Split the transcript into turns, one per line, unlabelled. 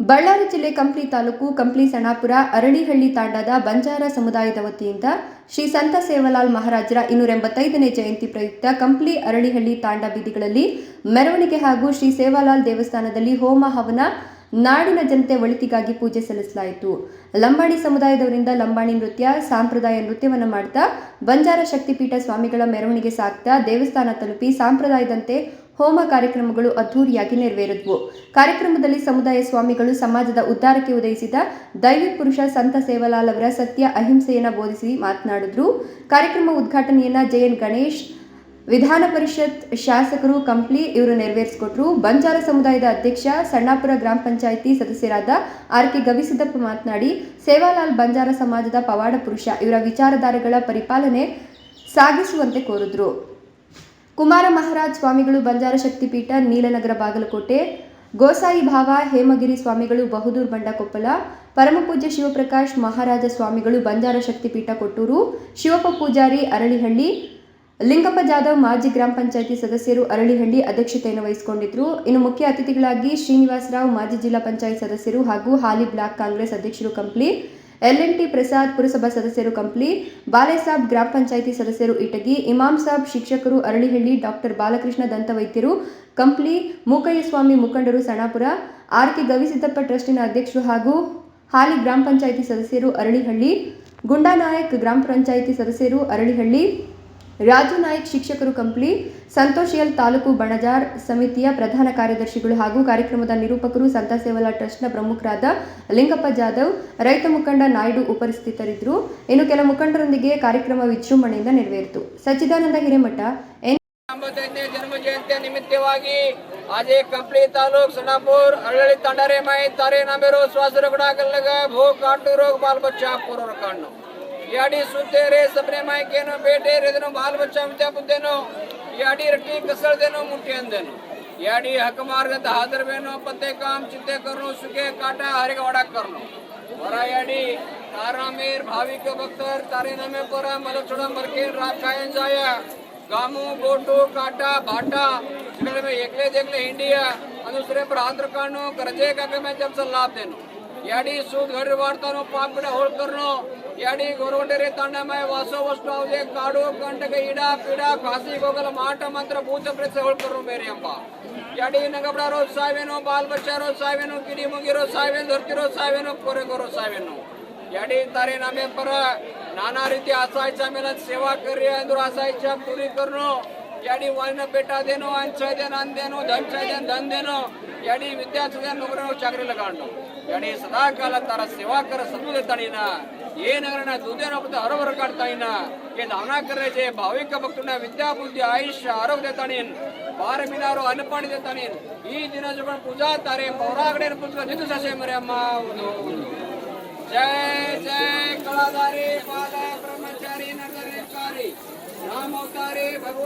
ಬಳ್ಳಾರಿ ಜಿಲ್ಲೆ ಕಂಪ್ಲಿ ತಾಲೂಕು ಕಂಪ್ಲಿ ಸಣಾಪುರ ಅರಳಿಹಳ್ಳಿ ತಾಂಡದ ಬಂಜಾರ ಸಮುದಾಯದ ವತಿಯಿಂದ ಶ್ರೀ ಸಂತ ಸೇವಲಾಲ್ ಮಹಾರಾಜರ ಇನ್ನೂರ ಎಂಬತ್ತೈದನೇ ಜಯಂತಿ ಪ್ರಯುಕ್ತ ಕಂಪ್ಲಿ ಅರಳಿಹಳ್ಳಿ ತಾಂಡ ಬೀದಿಗಳಲ್ಲಿ ಮೆರವಣಿಗೆ ಹಾಗೂ ಶ್ರೀ ಸೇವಾಲಾಲ್ ದೇವಸ್ಥಾನದಲ್ಲಿ ಹೋಮ ಹವನ ನಾಡಿನ ಜನತೆ ಒಳಿತಿಗಾಗಿ ಪೂಜೆ ಸಲ್ಲಿಸಲಾಯಿತು. ಲಂಬಾಣಿ ಸಮುದಾಯದವರಿಂದ ಲಂಬಾಣಿ ನೃತ್ಯ, ಸಾಂಪ್ರದಾಯ ನೃತ್ಯವನ್ನು ಮಾಡ್ತಾ ಬಂಜಾರ ಶಕ್ತಿಪೀಠ ಸ್ವಾಮಿಗಳ ಮೆರವಣಿಗೆ ಸಾಗ್ತಾ ದೇವಸ್ಥಾನ ತಲುಪಿ ಸಾಂಪ್ರದಾಯದಂತೆ ಹೋಮ ಕಾರ್ಯಕ್ರಮಗಳು ಅದ್ದೂರಿಯಾಗಿ ನೆರವೇರಿದವು. ಕಾರ್ಯಕ್ರಮದಲ್ಲಿ ಸಮುದಾಯ ಸ್ವಾಮಿಗಳು ಸಮಾಜದ ಉದ್ಧಾರಕ್ಕೆ ಉದಯಿಸಿದ ದೈವಿ ಪುರುಷ ಸಂತ ಸೇವಲಾಲ್ ಅವರ ಸತ್ಯ ಅಹಿಂಸೆಯನ್ನ ಬೋಧಿಸಿ ಮಾತನಾಡಿದ್ರು. ಕಾರ್ಯಕ್ರಮ ಉದ್ಘಾಟನೆಯನ್ನ ಜೆಎನ್ ಗಣೇಶ್, ವಿಧಾನ ಪರಿಷತ್ ಶಾಸಕರು ಕಂಪ್ಲಿ ಇವರು ನೆರವೇರಿಸಿಕೊಟ್ರು. ಬಂಜಾರ ಸಮುದಾಯದ ಅಧ್ಯಕ್ಷ, ಸಣ್ಣಾಪುರ ಗ್ರಾಮ ಪಂಚಾಯಿತಿ ಸದಸ್ಯರಾದ ಆರ್ ಕೆ ಗವಿಸಿದ್ದಪ್ಪ ಮಾತನಾಡಿ, ಸೇವಾಲಾಲ್ ಬಂಜಾರ ಸಮಾಜದ ಪವಾಡ ಪುರುಷ ಇವರ ವಿಚಾರಧಾರೆಗಳ ಪರಿಪಾಲನೆ ಸಾಗಿಸುವಂತೆ ಕೋರಿದ್ರು. ಕುಮಾರ ಮಹಾರಾಜ್ ಸ್ವಾಮಿಗಳು ಬಂಜಾರ ಶಕ್ತಿಪೀಠ, ನೀಲನಗರ ಬಾಗಲಕೋಟೆ, ಗೋಸಾಯಿ ಭಾವ, ಹೇಮಗಿರಿ ಸ್ವಾಮಿಗಳು, ಬಹುದೂರ್ ಬಂಡಕೊಪ್ಪಲ ಪರಮಪೂಜ್ಯ ಶಿವಪ್ರಕಾಶ್ ಮಹಾರಾಜ ಸ್ವಾಮಿಗಳು ಬಂಜಾರ ಶಕ್ತಿಪೀಠ, ಕೊಟ್ಟೂರು, ಶಿವಪ್ಪ ಪೂಜಾರಿ ಅರಳಿಹಳ್ಳಿ, ಲಿಂಗಪ್ಪ ಜಾಧವ್ ಮಾಜಿ ಗ್ರಾಮ ಪಂಚಾಯಿತಿ ಸದಸ್ಯರು ಅರಳಿಹಳ್ಳಿ ಅಧ್ಯಕ್ಷತೆಯನ್ನು ವಹಿಸಿಕೊಂಡಿದ್ದರು ಇನ್ನು ಮುಖ್ಯ ಅತಿಥಿಗಳಾಗಿ ಶ್ರೀನಿವಾಸರಾವ್ ಮಾಜಿ ಜಿಲ್ಲಾ ಪಂಚಾಯತ್ ಸದಸ್ಯರು ಹಾಗೂ ಹಾಲಿ ಬ್ಲಾಕ್ ಕಾಂಗ್ರೆಸ್ ಅಧ್ಯಕ್ಷರು ಕಂಪ್ಲಿ. ಎಲ್ಎನ್ ಟಿ ಪ್ರಸಾದ್ ಪುರಸಭಾ ಸದಸ್ಯರು ಕಂಪ್ಲಿ ಬಾಲೆಸಾಬ್ ಗ್ರಾಮ ಪಂಚಾಯಿತಿ ಸದಸ್ಯರು ಇಟಗಿ. ಇಮಾಮ್ ಸಾಬ್ ಶಿಕ್ಷಕರು ಅರಳಿಹಳ್ಳಿ ಡಾಕ್ಟರ್ ಬಾಲಕೃಷ್ಣ ದಂತವೈದ್ಯರು ಕಂಪ್ಲಿ ಮೂಕಯ್ಯಸ್ವಾಮಿ ಮುಖಂಡರು ಸಣಾಪುರ. ಆರ್ ಕೆ ಗವಿಸಿದ್ದಪ್ಪ ಟ್ರಸ್ಟಿನ ಅಧ್ಯಕ್ಷರು ಹಾಗೂ ಹಾಲಿ ಗ್ರಾಮ ಪಂಚಾಯಿತಿ ಸದಸ್ಯರು ಅರಳಿಹಳ್ಳಿ. ಗುಂಡಾನಾಯಕ್ ಗ್ರಾಮ ಪಂಚಾಯಿತಿ ಸದಸ್ಯರು ಅರಳಿಹಳ್ಳಿ. ರಾಜು ನಾಯಕ್ ಶಿಕ್ಷಕರು ಕಂಪ್ಲಿ ಸಂತೋಷಿಯಲ್ ತಾಲೂಕು ಬಣಜಾರ್ ಸಮಿತಿಯ ಪ್ರಧಾನ ಕಾರ್ಯದರ್ಶಿಗಳು ಹಾಗೂ ಕಾರ್ಯಕ್ರಮದ ನಿರೂಪಕರು ಸಂತ ಸೇವಲಾ ಟ್ರಸ್ಟ್ನ ಪ್ರಮುಖರಾದ ಲಿಂಗಪ್ಪ ಜಾಧವ್, ರೈತ ಮುಖಂಡ ನಾಯ್ಡು ಉಪಸ್ಥಿತರಿದ್ದರು. ಇನ್ನು ಕೆಲ ಮುಖಂಡರೊಂದಿಗೆ ಕಾರ್ಯಕ್ರಮ ವಿಜೃಂಭಣೆಯಿಂದ ನೆರವೇರಿತು. ಸಚ್ಚಿದಾನಂದ ಹಿರೇಮಠ, ಎನ್.
ಜನ್ಮ ನಿಮಿತ್ತವಾಗಿ ಆಜೇ ಕಂಪಲೆ ತಾಲೂಕ್ तालुक याडी सुते रे, सपने मायके नो बेटे रे दनो बाल बच्चा मित्या बुद्धे नो, याडी रट्टी कसर देनो मुठियन देनो याडी हक मार्ग हाजर बेनो, पते काम चिते करनो, सुखे काटा हरे वड़ा करनो। वरा याडी, तारा मेर, भावी के बक्तर तारे नमे परा, मल छोड़ा मरके राखायन जाया। गामू गोटू काटा, भाटा में एकले देखले इंडिया अनुसरे प्रांत रकानो करजे का के मैं जब सलाह देनो। ಯಾಡಿ ಸೂದ್ ಗರಿ ವಾರ್ತಾನು ಪಾಪಿಡ ಹೊಳ್ಕರ್ನು ಯಾಡಿ ಗೊರೋಟೆರೆ ತಂಡಮಯ ವಾಸ ವಸ್ತು ಅವಧಿ ಕಾಡು ಕಂಟಕ ಇಡ ಪಿಡ ಕಾಸಿ ಗೋಗಲ ಮಾಟ ಮಂತ್ರ ಭೂತ ಪ್ರೇಸ ಹೊಳ್ಕರ್ನು ಬೇರೆ ಎಂಬ ಯಾಡಿ ನಗಬಡಾರೋ ಸಾವೇನು ಬಾಲ್ ಬಚ್ಚಾರೋ ಸಾವೇನು ಕಿಡಿ ಮುಗಿರೋ ಸಾವೇನು ಧರ್ತಿರೋ ಸಾವೇನು ಕೊರೆಗೋರೋ ಸಾವೇನು ಯಾಡಿ ತಾರೆ ನಮೆ ಪರ ನಾನಾ ರೀತಿ ಆಸಾಯಿಸ ಮೇಲೆ ಸೇವಾ ಕರ್ರಿ ಅಂದ್ರು ಆಸಾಯಿಸ ಪೂರಿ ಕರ್ನು ಯಾಡಿ ವರ್ಣ ಬೆಟ್ಟ ದೇನು ಅಂಚ ದೇನು ಅಂದೇನು ಧಂಚ ದೇನು ಧನ್ ದೇನು ಯಾಡಿ ವಿದ್ಯಾರ್ಥಿಗೆ ನೌಕರಿ ಚಾಕರಿ ಲಗಾಂಡು ಯಾಡಿ ಸದಾ ಕಾಲ ತಾರ ಸೇವಾ ಕರ ಸದ್ದು ದೇತಾಣಿನ ಏನಗರಣ ದುದೇನೋ ಬದ ಹರವರ ಕಾಡ್ತಾ ಇನ ये धावना कर रहे जे भाविक भक्तुना विद्या बुद्धी आयुष्य आरोग्य देताणीन ಬಾರ ಮಿನಾರು ಅನ್ನಪಾಣಿ ದೇತಾಣೀನ್ ಈ ದಿನ ಜಗಳ ಪೂಜಾ ತಾರೆ ಪೌರಾಗಡೆ ಪುತ್ರ ನಿಂದು ಸಸೆ ಮರೆ ಅಮ್ಮ जय जय कलाधारी पालक ब्रह्मचारी नरकारी राम अवतारी भगवान